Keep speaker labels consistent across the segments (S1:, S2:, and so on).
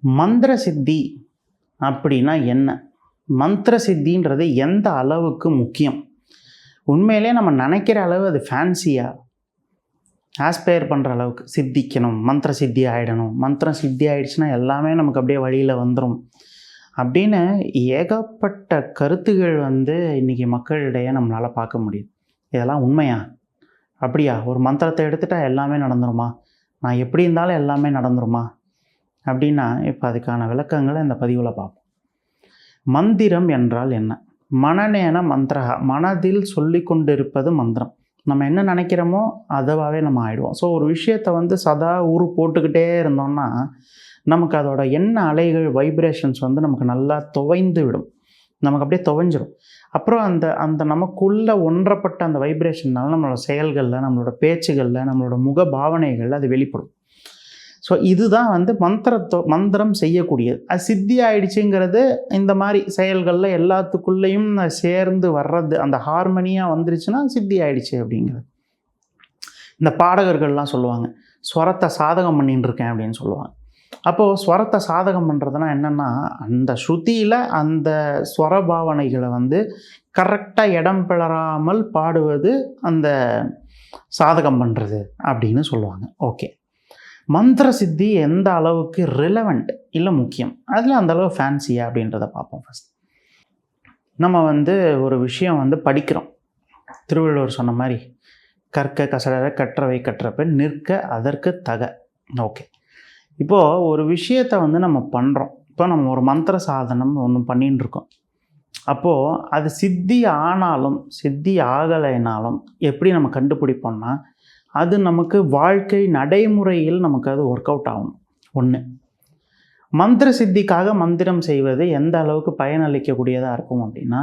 S1: மந்திர சித்தி அப்படின்னா என்ன? மந்திர சித்தின்றது எந்த அளவுக்கு முக்கியம்? உண்மையிலே நம்ம நினைக்கிற அளவு அது ஃபேன்சியாக ஆஸ்பயர் பண்ணுற அளவுக்கு. சித்திக்கணும் மந்திர சித்தி ஆகிடணும் மந்திரம் சித்தி ஆகிடுச்சுன்னா எல்லாமே நமக்கு அப்படியே வழியில் வந்துடும் அப்படின்னு ஏகப்பட்ட கருத்துகள் வந்து இன்றைக்கி மக்களிடையே நம்மளால் பார்க்க முடியுது. இதெல்லாம் உண்மையா? அப்படியா? ஒரு மந்திரத்தை எடுத்துட்டால் எல்லாமே நடந்துருமா? நான் எப்படி இருந்தாலும் எல்லாமே நடந்துருமா? அப்படின்னா இப்போ அதுக்கான விளக்கங்களை இந்த பதிவில் பார்ப்போம். மந்திரம் என்றால் என்ன? மனநேன மந்திரகா மனதில் சொல்லி கொண்டிருப்பது மந்திரம். நம்ம என்ன நினைக்கிறோமோ அதுவாகவே நம்ம ஆயிடுவோம். ஸோ ஒரு விஷயத்தை வந்து சதா ஊர் போட்டுக்கிட்டே இருந்தோம்னா நமக்கு அதோட எண்ண அலைகள் வைப்ரேஷன்ஸ் வந்து நமக்கு நல்லா துவைந்து விடும். நமக்கு அப்படியே துவைஞ்சிடும் அப்புறம் அந்த அந்த நமக்குள்ளே ஒன்றப்பட்ட அந்த வைப்ரேஷன்னால நம்மளோட செயல்களில் நம்மளோட பேச்சுகளில் நம்மளோட முக பாவனைகளில் அது வெளிப்படும். ஸோ இதுதான் வந்து மந்திரத்தோ மந்திரம் செய்யக்கூடியது. அது சித்தி ஆயிடுச்சுங்கிறது இந்த மாதிரி செயல்களில் எல்லாத்துக்குள்ளேயும் சேர்ந்து வர்றது அந்த ஹார்மனியாக வந்துருச்சுன்னா சித்தி ஆயிடுச்சு அப்படிங்கிறது. இந்த பாடகர்கள்லாம் சொல்லுவாங்க ஸ்வரத்தை சாதகம் பண்ணின்னு இருக்கேன் அப்படின்னு சொல்லுவாங்க. அப்போது ஸ்வரத்தை சாதகம் பண்ணுறதுனா என்னென்னா அந்த ஸ்ருதியில் அந்த ஸ்வர பாவனைகளை வந்து கரெக்டாக இடம் பிளறாமல் பாடுவது அந்த சாதகம் பண்ணுறது அப்படின்னு சொல்லுவாங்க. ஓகே மந்திர சித்தி எந்த அளவுக்கு ரிலவெண்ட் இல்லை முக்கியம்? அதில் அந்த அளவு ஃபேன்சியா அப்படின்றத பார்ப்போம் ஃபஸ்ட் நம்ம வந்து ஒரு விஷயம் வந்து படிக்கிறோம். திருவள்ளுவர் சொன்ன மாதிரி கற்க கசடர கற்றவை கற்றப்ப நிற்க அதற்கு தக. ஓகே இப்போது ஒரு விஷயத்தை வந்து நம்ம பண்ணுறோம் இப்போ நம்ம ஒரு மந்திர சாதனம் ஒன்று பண்ணின்னு இருக்கோம். அப்போது அது சித்தி ஆனாலும் சித்தி ஆகலைனாலும் எப்படி நம்ம கண்டுபிடிப்போம்னா அது நமக்கு வாழ்க்கை நடைமுறையில் நமக்கு அது ஒர்க் அவுட் ஆகும் ஒன்று மந்திர சித்திக்காக மந்திரம் செய்வது எந்த அளவுக்கு பயனளிக்கக்கூடியதாக இருக்கும் அப்படின்னா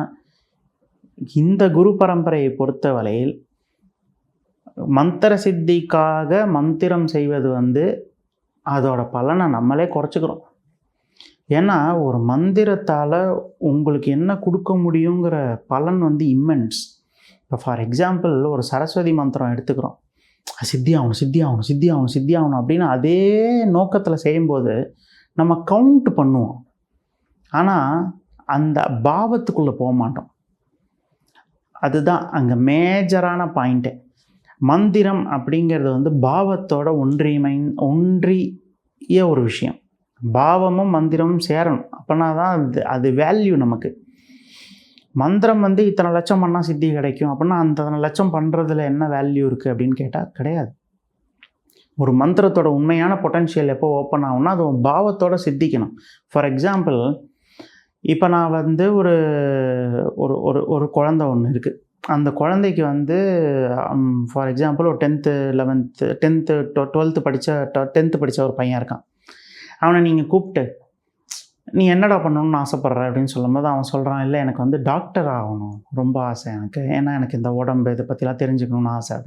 S1: இந்த குரு பரம்பரையை பொறுத்த வரையில் மந்திர சித்திக்காக மந்திரம் செய்வது வந்து அதோட பலனை நம்மளே குறைச்சிக்கிறோம். ஏன்னா ஒரு மந்திரத்தால் உங்களுக்கு என்ன கொடுக்க முடியுங்கிற பலன் வந்து இம்மென்ஸ் இப்போ ஃபார் எக்ஸாம்பிள் ஒரு சரஸ்வதி மந்திரம் எடுத்துக்கிறோம். சித்தி ஆகணும் சித்தி ஆகணும் சித்தி ஆகணும் சித்தி ஆகணும் அப்படின்னு அதே நோக்கத்தில் செய்யும்போது நம்ம கவுண்ட் பண்ணுவோம். ஆனால் அந்த பாவத்துக்குள்ளே போக மாட்டோம். அதுதான் அங்கே மேஜரான பாயிண்ட்டு மந்திரம் அப்படிங்கிறது வந்து பாவத்தோட ஒன்றியமை ஒன்றிய ஒரு விஷயம். பாவமும் மந்திரமும் சேரணும். அப்போனா தான் அது அது வேல்யூ நமக்கு. மந்திரம் வந்து இத்தனை லட்சம் பண்ணால் சித்தி கிடைக்கும். அப்படின்னா அந்த லட்சம் பண்ணுறதுல என்ன வேல்யூ இருக்குது அப்படின்னு கேட்டால் கிடையாது. ஒரு மந்திரத்தோட உண்மையான பொட்டன்ஷியல் எப்போ ஓப்பன் ஆகும்னா அது உன் பாவத்தோட சித்திக்கணும். ஃபார் எக்ஸாம்பிள் இப்போ நான் வந்து ஒரு ஒரு ஒரு ஒரு குழந்த ஒன்று இருக்குது அந்த குழந்தைக்கு வந்து ஃபார் எக்ஸாம்பிள் ஒரு டென்த்து லெவன்த்து டென்த்து டுவெல்த்து படித்த டென்த்து படித்த ஒரு பையன் இருக்கான். அவனை நீங்கள் கூப்பிட்டு நீ என்னடா பண்ணணும்னு ஆசைப்பட்ற அப்படின்னு சொல்லும்போது அவன் சொல்கிறான் இல்லை எனக்கு வந்து டாக்டர் ஆகணும். ரொம்ப ஆசை எனக்கு. ஏன்னா எனக்கு இந்த உடம்பு இதை பற்றிலாம் தெரிஞ்சுக்கணும்னு ஆசை அது.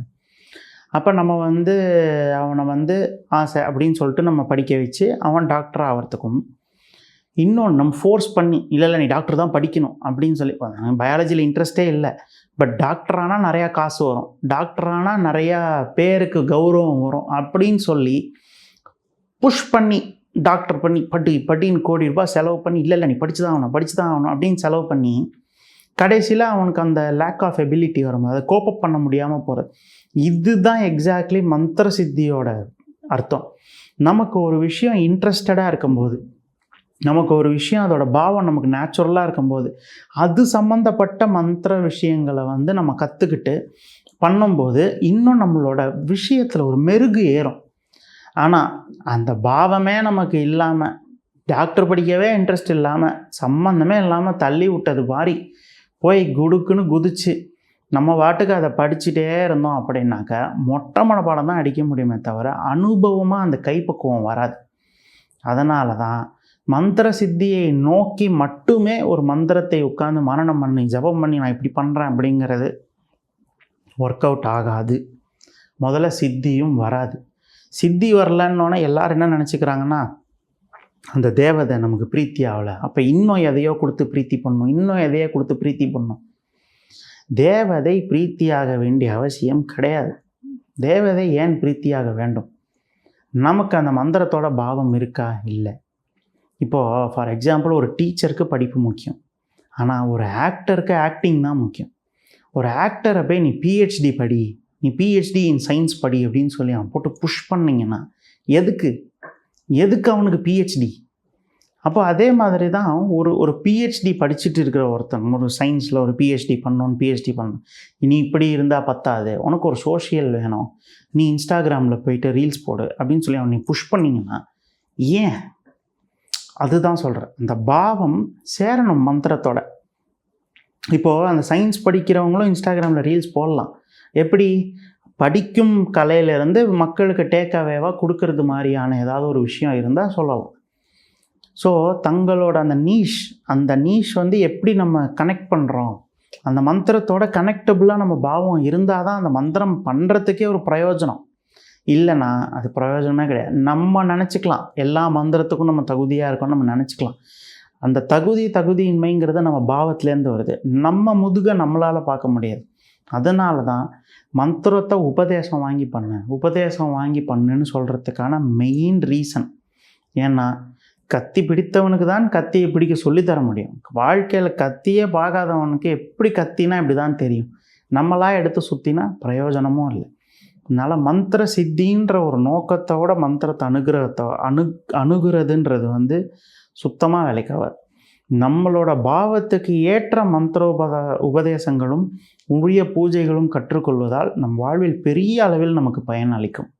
S1: அப்போ நம்ம வந்து அவனை வந்து ஆசை அப்படின்னு சொல்லிட்டு நம்ம படிக்க வச்சு அவன் டாக்டர் ஆகிறதுக்கும் இன்னொன்று நம்ம ஃபோர்ஸ் பண்ணி இல்லை இல்லை நீ டாக்டர் தான் படிக்கணும். அப்படின்னு சொல்லி பயாலஜியில் இன்ட்ரெஸ்ட்டே இல்லை. பட் டாக்டரானால் நிறையா காசு வரும். டாக்டரானால் நிறையா பேருக்கு கௌரவம் வரும் அப்படின்னு சொல்லி புஷ் பண்ணி டாக்டர் பண்ணி பட்டி பட்டின்னு கோடி ரூபாய் செலவு பண்ணி இல்லை இல்லை நீ படிச்சு தான் ஆகணும் படிச்சு தான் ஆகணும் அப்படின்னு செலவு பண்ணி கடைசியில் அவனுக்கு அந்த லேக் ஆஃப் எபிலிட்டி வரும். அதை கோப்பப் பண்ண முடியாமல் போகிறது இதுதான் எக்ஸாக்ட்லி மந்திர சித்தியோட அர்த்தம். நமக்கு ஒரு விஷயம் இன்ட்ரெஸ்டடாக இருக்கும்போது நமக்கு ஒரு விஷயம் அதோட பாவம் நமக்கு நேச்சுரலாக இருக்கும்போது அது சம்மந்தப்பட்ட மந்திர விஷயங்களை வந்து நம்ம கற்றுக்கிட்டு பண்ணும்போது இன்னும் நம்மளோட விஷயத்தில் ஒரு மெருகு ஏறும். ஆனால் அந்த பாவமே நமக்கு இல்லாமல் டாக்டர் படிக்கவே இன்ட்ரெஸ்ட் இல்லாமல் சம்மந்தமே இல்லாமல் தள்ளி விட்டது மாதிரி போய் குடுக்குன்னு குதிச்சு நம்ம வாட்டுக்கு அதை படிச்சுட்டே இருந்தோம் அப்படின்னாக்க மொட்டை மனப்பாடம் தான் அடிக்க முடியுமே தவிர அனுபவமாக அந்த கைப்பக்குவம் வராது. அதனால தான் மந்திர சித்தியை நோக்கி மட்டுமே ஒரு மந்திரத்தை உட்காந்து மரணம் பண்ணி ஜபம் பண்ணி நான் இப்படி பண்ணுறேன் அப்படிங்கிறது ஒர்க் அவுட் ஆகாது. முதல்ல சித்தியும் வராது. சித்தி வரலன்னொன்னே எல்லாரும் என்ன நினச்சிக்கிறாங்கன்னா அந்த தேவதை நமக்கு பிரீத்தி ஆகலை அப்போ இன்னும் எதையோ கொடுத்து பிரீத்தி பண்ணும். இன்னும் எதையோ கொடுத்து பிரீத்தி பண்ணும். தேவதை பிரீத்தியாக வேண்டிய அவசியம் கிடையாது. தேவதை ஏன் பிரீத்தியாக வேண்டும்? நமக்கு அந்த மந்திரத்தோட பாவம் இருக்கா? இல்லை. இப்போது ஃபார் எக்ஸாம்பிள் ஒரு டீச்சருக்கு படிப்பு முக்கியம். ஆனால் ஒரு ஆக்டருக்கு ஆக்டிங் தான் முக்கியம். ஒரு ஆக்டரை போய் நீ பிஹெச்டி படி நீ பிஹெச்டி இன் சயின்ஸ் படி அப்படின்னு சொல்லி அவன் போட்டு புஷ் பண்ணிங்கன்னா எதுக்கு? எதுக்கு அவனுக்கு பிஹெச்டி அப்போ அதே மாதிரி தான் ஒரு ஒரு பிஹெச்டி படிச்சுட்டு இருக்கிற ஒருத்தன் ஒரு சயின்ஸில் ஒரு பிஹெச்டி பண்ணணும் பிஹெச்டி பண்ணணும். நீ இப்படி இருந்தால் பத்தாது. உனக்கு ஒரு சோஷியல் வேணும். நீ இன்ஸ்டாகிராமில் போயிட்டு ரீல்ஸ் போடு அப்படின்னு சொல்லி அவன் நீ புஷ் பண்ணீங்கன்னா ஏன்? அதுதான் சொல்கிறேன் அந்த பாவம் சேரணும் மந்திரத்தோட. இப்போது அந்த சயின்ஸ் படிக்கிறவங்களும் இன்ஸ்டாகிராமில் ரீல்ஸ் போடலாம். எப்படி? படிக்கும் கலையிலேருந்து மக்களுக்கு டேக் அவேவாக கொடுக்கறது மாதிரியான ஏதாவது ஒரு விஷயம் இருந்தால் சொல்லலாம். ஸோ தங்களோட அந்த நீஷ் அந்த நீஷ் வந்து எப்படி நம்ம கனெக்ட் பண்ணுறோம் அந்த மந்திரத்தோட கனெக்டபுளாக நம்ம பாவம் இருந்தால் தான் அந்த மந்திரம் பண்ணுறதுக்கே ஒரு பிரயோஜனம். இல்லைன்னா அது பிரயோஜனமே கிடையாது. நம்ம நினச்சிக்கலாம். எல்லா மந்திரத்துக்கும் நம்ம தகுதியாக இருக்கோம்னு நம்ம நினச்சிக்கலாம். அந்த தகுதி தகுதியின்மைங்கிறது நம்ம பாவத்திலேருந்து வருது. நம்ம முதுகை நம்மளால் பார்க்க முடியாது. அதனால தான் மந்திரத்தை உபதேசம் வாங்கி பண்ணு உபதேசம் வாங்கி பண்ணுன்னு சொல்கிறதுக்கான மெயின் ரீசன் ஏன்னா கத்தி பிடித்தவனுக்கு தான் கத்தியை பிடிக்க சொல்லித்தர முடியும். வாழ்க்கையில் கத்தியே பார்க்காதவனுக்கு எப்படி கத்தினா இப்படி தான் தெரியும். நம்மளாக எடுத்து சுற்றினா பிரயோஜனமும் இல்லை. அதனால் மந்திர சித்தின்ற ஒரு நோக்கத்தோட மந்திரத்தை அணுகிறத அணு அணுகிறதுன்றது வந்து சுத்தமாக வேலைக்காகாது. நம்மளோட பாவத்துக்கு ஏற்ற மந்திரோபத உபதேசங்களும் உரிய பூஜைகளும் கற்றுக்கொள்வதால் நம் வாழ்வில் பெரிய அளவில் நமக்கு பயன் அளிக்கும்